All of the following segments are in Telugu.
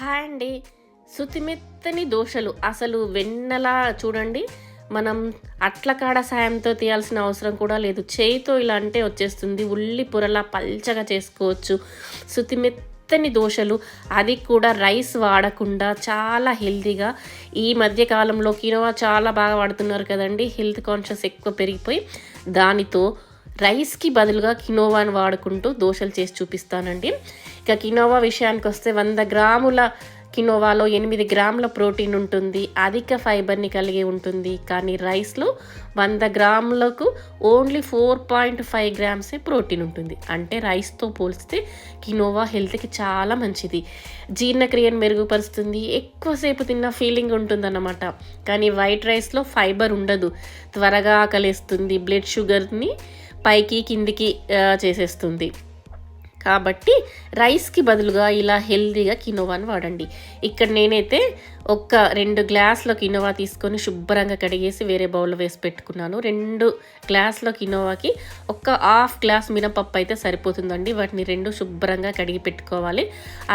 హాయ్ అండి. శుతిమెత్తని దోశలు అసలు వెన్నెలా చూడండి. మనం అట్ల కాడ సాయంతో తీయాల్సిన అవసరం కూడా లేదు. చేయితో ఇలా అంటే వచ్చేస్తుంది. ఉల్లి పొరలా పల్చగా చేసుకోవచ్చు. శుతిమెత్తని దోశలు అది కూడా రైస్ వాడకుండా చాలా హెల్తీగా. ఈ మధ్య కాలంలో కినోవా చాలా బాగా వాడుతున్నారు కదండి. హెల్త్ కాన్షియస్ ఎక్కువ పెరిగిపోయి దానితో రైస్కి బదులుగా కినోవాని వాడుకుంటూ దోశలు చేసి చూపిస్తానండి. ఇక కినోవా విషయానికి వస్తే వంద గ్రాముల కినోవాలో ఎనిమిది గ్రాముల ప్రోటీన్ ఉంటుంది. అధిక ఫైబర్ని కలిగి ఉంటుంది. కానీ రైస్లో వంద గ్రాములకు ఓన్లీ ఫోర్ పాయింట్ ఫైవ్ గ్రామ్సే ప్రోటీన్ ఉంటుంది. అంటే రైస్తో పోలిస్తే కినోవా హెల్త్కి చాలా మంచిది. జీర్ణక్రియను మెరుగుపరుస్తుంది. ఎక్కువసేపు తిన్న ఫీలింగ్ ఉంటుందన్నమాట. కానీ వైట్ రైస్లో ఫైబర్ ఉండదు. త్వరగా ఆకలేస్తుంది. బ్లడ్ షుగర్ని పైకి కిందికి చేసేస్తుంది. కాబట్టి రైస్కి బదులుగా ఇలా హెల్తీగా కినోవాని వాడండి. ఇక్కడ నేనైతే ఒక్క రెండు గ్లాసుల కినోవా తీసుకొని శుభ్రంగా కడిగేసి వేరే బౌల్లో వేసి పెట్టుకున్నాను. రెండు గ్లాసుల కినోవాకి ఒక్క హాఫ్ గ్లాస్ మినపప్పు అయితే సరిపోతుందండి. వాటిని రెండు శుభ్రంగా కడిగి పెట్టుకోవాలి.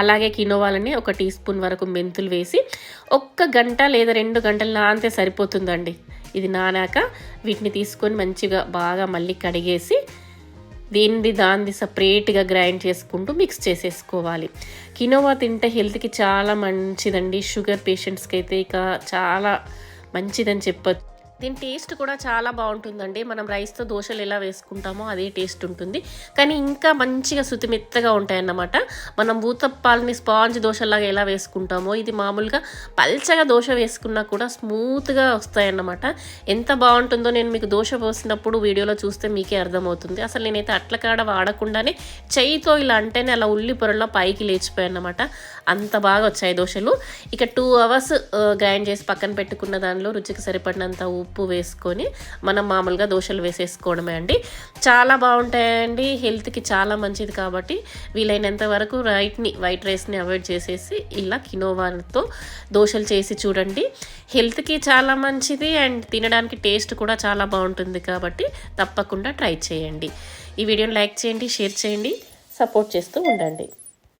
అలాగే కినోవాలని ఒక టీ స్పూన్ వరకు మెంతులు వేసి ఒక్క గంట లేదా రెండు గంటలు నానితే సరిపోతుందండి. ఇది నానాక వీటిని తీసుకొని మంచిగా బాగా మళ్ళీ కడిగేసి దీనిది దానిది సపరేట్గా గ్రైండ్ చేసుకుంటూ మిక్స్ చేసేసుకోవాలి. కినోవా తింటే హెల్త్కి చాలా మంచిదండి. షుగర్ పేషెంట్స్కి అయితే ఇక చాలా మంచిదని చెప్పొచ్చు. దీని టేస్ట్ కూడా చాలా బాగుంటుందండి. మనం రైస్తో దోశలు ఎలా వేసుకుంటామో అదే టేస్ట్ ఉంటుంది. కానీ ఇంకా మంచిగా శుతిమెత్తగా ఉంటాయన్నమాట. మనం భూతప్పాలని స్పాంజ్ దోశలాగా ఎలా వేసుకుంటామో ఇది మామూలుగా పల్చగా దోశ వేసుకున్నా కూడా స్మూత్గా వస్తాయన్నమాట. ఎంత బాగుంటుందో నేను మీకు దోశ పోసినప్పుడు వీడియోలో చూస్తే మీకే అర్థమవుతుంది. అసలు నేనైతే అట్ల కాడ వాడకుండానే చెయ్యితో ఇలా అంటేనే అలా ఉల్లి పొరలో పైకి లేచిపోయాయన్నమాట అంత బాగా వచ్చాయి దోశలు. ఇక టూ అవర్స్ గ్రైండ్ చేసి పక్కన పెట్టుకున్న దానిలో రుచికి సరిపడినంత ఉప్పు ఉప్పు వేసుకొని మనం మామూలుగా దోశలు వేసేసుకోవడమే అండి. చాలా బాగుంటాయండి. హెల్త్కి చాలా మంచిది కాబట్టి వీలైనంత వరకు రైట్ని వైట్ రైస్ని అవాయిడ్ చేసేసి ఇలా కినోవాతో దోశలు చేసి చూడండి. హెల్త్కి చాలా మంచిది అండ్ తినడానికి టేస్ట్ కూడా చాలా బాగుంటుంది కాబట్టి తప్పకుండా ట్రై చేయండి. ఈ వీడియోని లైక్ చేయండి షేర్ చేయండి సపోర్ట్ చేస్తూ ఉండండి.